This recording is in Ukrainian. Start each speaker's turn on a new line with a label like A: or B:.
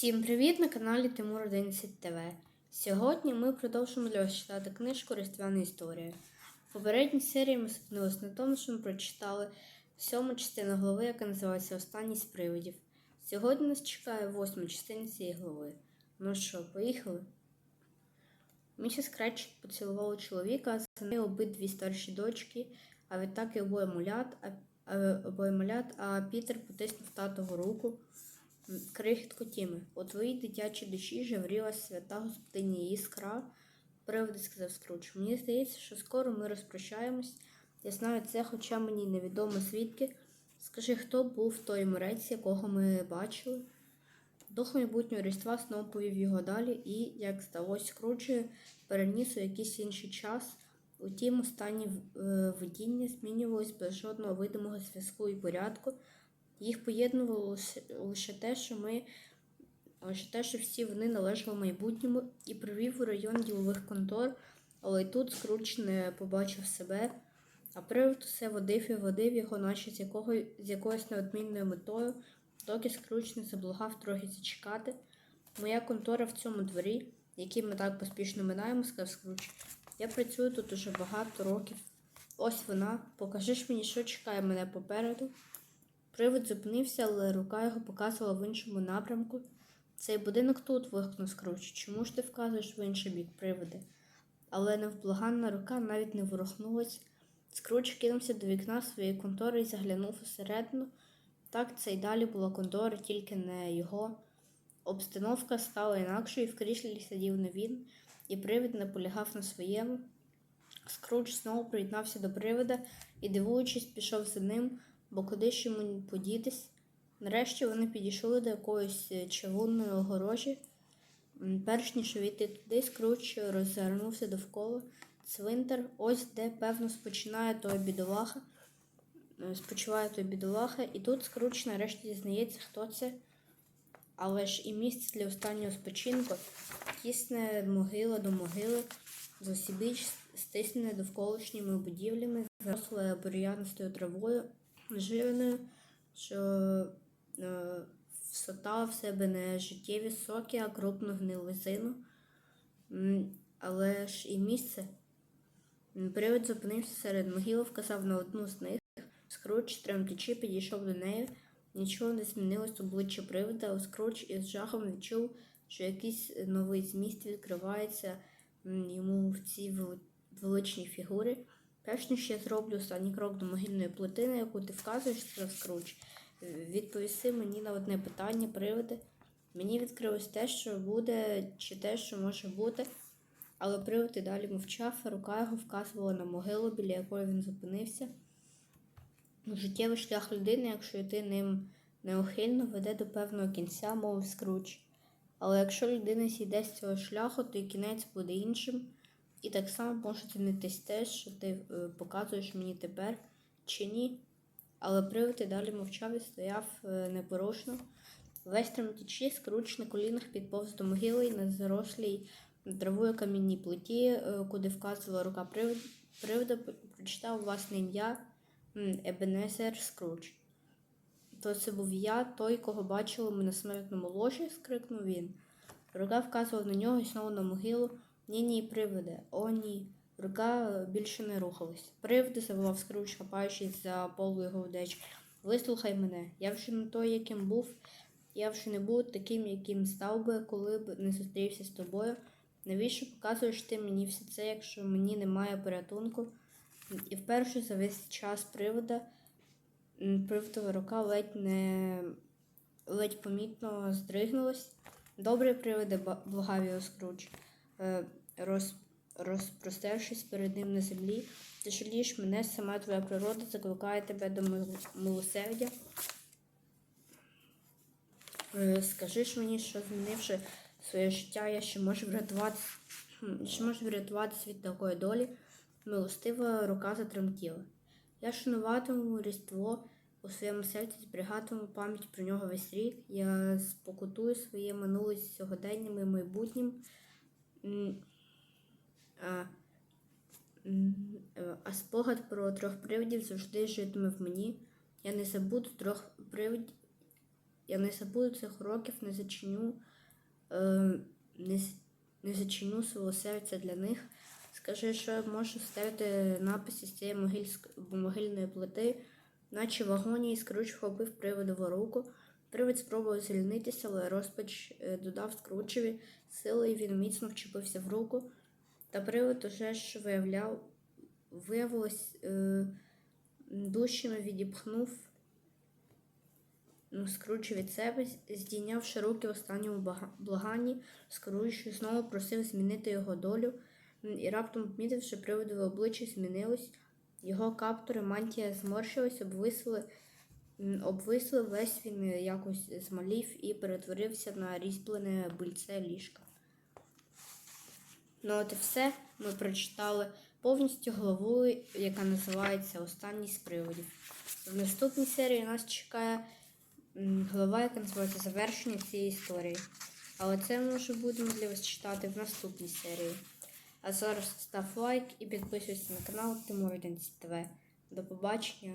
A: Всім привіт на каналі Тимур 11 ТВ. Сьогодні ми продовжимо для вас читати книжку Різдвяна історія. В попередній серії ми зупинилися на тому, що ми прочитали сьому частину глави, яка називається Останній з привидів. Сьогодні нас чекає восьма частина цієї глави. Ну що, поїхали? Місіс Кретчет поцілувала чоловіка, а за нею обидві старші дочки, а відтак і обоє малят, а, а, обоє малят, а Пітер потиснув татову руку. Крихітко Тіми, у твоїй дитячій душі жевріла свята господиня іскра, приводи сказав Скруч. Мені здається, що скоро ми розпрощаємось. Я знаю це, хоча мені невідомо звідки. Скажи, хто був той морець, якого ми бачили? Дух майбутнього різдва знову повів його далі і, як здалось Скруджу, переніс у якийсь інший час. Утім, останні е, видіння змінювалось без жодного видимого зв'язку і порядку. Їх поєднувало лише- те, що ми лише те, що всі вони належали майбутньому і привів у район ділових контор, але й тут Скруч не побачив себе, а привид усе водив і водив його, наче з, якого, з якоюсь неодмінною метою, доки Скруч не заблагав трохи зачекати. Моя контора в цьому дворі, який ми так поспішно минаємо, сказав Скруч. Я працюю тут уже багато років. Ось вона. Покажи ж мені, що чекає мене попереду. Привид зупинився, але рука його показувала в іншому напрямку. Цей будинок тут, вигукнув Скруч. Чому ж ти вказуєш в інший бік привиди? Але невблаганна рука навіть не ворухнулась. Скруч кинувся до вікна своєї контори і заглянув усередину. Так, це й далі була контора, тільки не його. Обстановка стала інакшою, в кріслі сидів не він, і привид наполягав на своєму. Скруч знову приєднався до привида і, дивуючись, пішов за ним, бо куди ж йому подітись. Нарешті вони підійшли до якоїсь е, чавунної огорожі. Перш ніж увійти туди, Скруч роззирнувся довкола. Цвинтар, ось де, певно, спочинає той бідолаха. Е, Спочиває той бідолаха, і тут Скруч нарешті дізнається, хто це. Але ж і місце для останнього спочинку тісне могила до могили, зосібіч стиснене довколишніми будівлями, заросле бур'янистою травою, живною, що е, всотала в себе не життєві соки, а крупну гнилизину. Але ж і місце. Привид зупинився серед могил, вказав на одну з них. Скруч, тремтячи, підійшов до неї. Нічого не змінилось обличчя привида, але Скруч із жахом відчув, що якийсь новий зміст відкривається йому в цій величній фігурі. Перш ніж я зроблю останній крок до могильної плити, на яку ти вказуєш, сказав Скруч, відповіси мені на одне питання, привиде. Мені відкрилось те, що буде, чи те, що може бути. Але привид і далі мовчав, а рука його вказувала на могилу, біля якої він зупинився. Життєвий шлях людини, якщо йти ним неухильно, веде до певного кінця, мовив Скруч. Але якщо людина зійде з цього шляху, то і кінець буде іншим. І так само може цінитись те, що ти е, показуєш мені тепер, чи ні. Але привид і далі мовчав і стояв е, непорушно. Весь тремтячи, скруч на колінах підповз до могили і на зарослій травою камінній плиті, е, куди вказувала рука привид, привида, прочитав власне ім'я Ебенезер Скруч. То це був я, той, кого бачили ми на смертному ложі, скрикнув він. Рука вказував на нього і знову на могилу. Ні, ні, привиде, о ні. Рука е, більше не рухалась. Привиде, заволав Скруч, хапаючись за полу його вдеч. Вислухай мене, я вже не той, яким був. Я вже не був таким, яким став би, коли б не зустрівся з тобою. Навіщо показуєш ти мені все це, якщо мені немає порятунку? І вперше за весь час привода приводова рука ледь не ледь помітно здригнулась. Добре привиде, благав його Скруч, е, роз, розпростершись перед ним на землі. Ти жалієш мене, сама твоя природа закликає тебе до милосердя. Е, Скажи ж мені, що змінивши своє життя, я ще можу врятувати, хм, ще можу врятуватися від такої долі. Милостива рука затремтіла. Я шануватиму Різдво у своєму серці, зберігатиму пам'ять про нього весь рік. Я спокутую своє минуле з сьогоденням і майбутнім. Е, а спогад про трьох привидів завжди житиме в мені. Я не забуду трьох привидів. Я не забуду цих уроків, не зачиню, е, не, не зачиню свого серця для них. Скажи, що я можу ставити написи з цієї могильськ- могильної плити, наче в агонії Скруч вхопив приводову руку. Привид спробував звільнитися, але розпач е, додав Скручеві сили, і він міцно вчепився в руку. Та привид уже ж виявляв, виявилось, е, дужчими відіпхнув ну, Скруч від себе, здійнявши руки в останньому благанні, Скруч знову просив змінити його долю, і раптом помітив, що обличчя змінилось, його каптури, мантія зморщилась, обвисли, обвисли, весь він якось змалів і перетворився на різьблене бильце ліжка. Ну от і все. Ми прочитали повністю главу, яка називається Останній з приводів. В наступній серії нас чекає глава, яка називається Завершення цієї історії. Але це ми вже будемо для вас читати в наступній серії. А зараз став лайк і підписуйся на канал Тимур 11 ТВ. До побачення!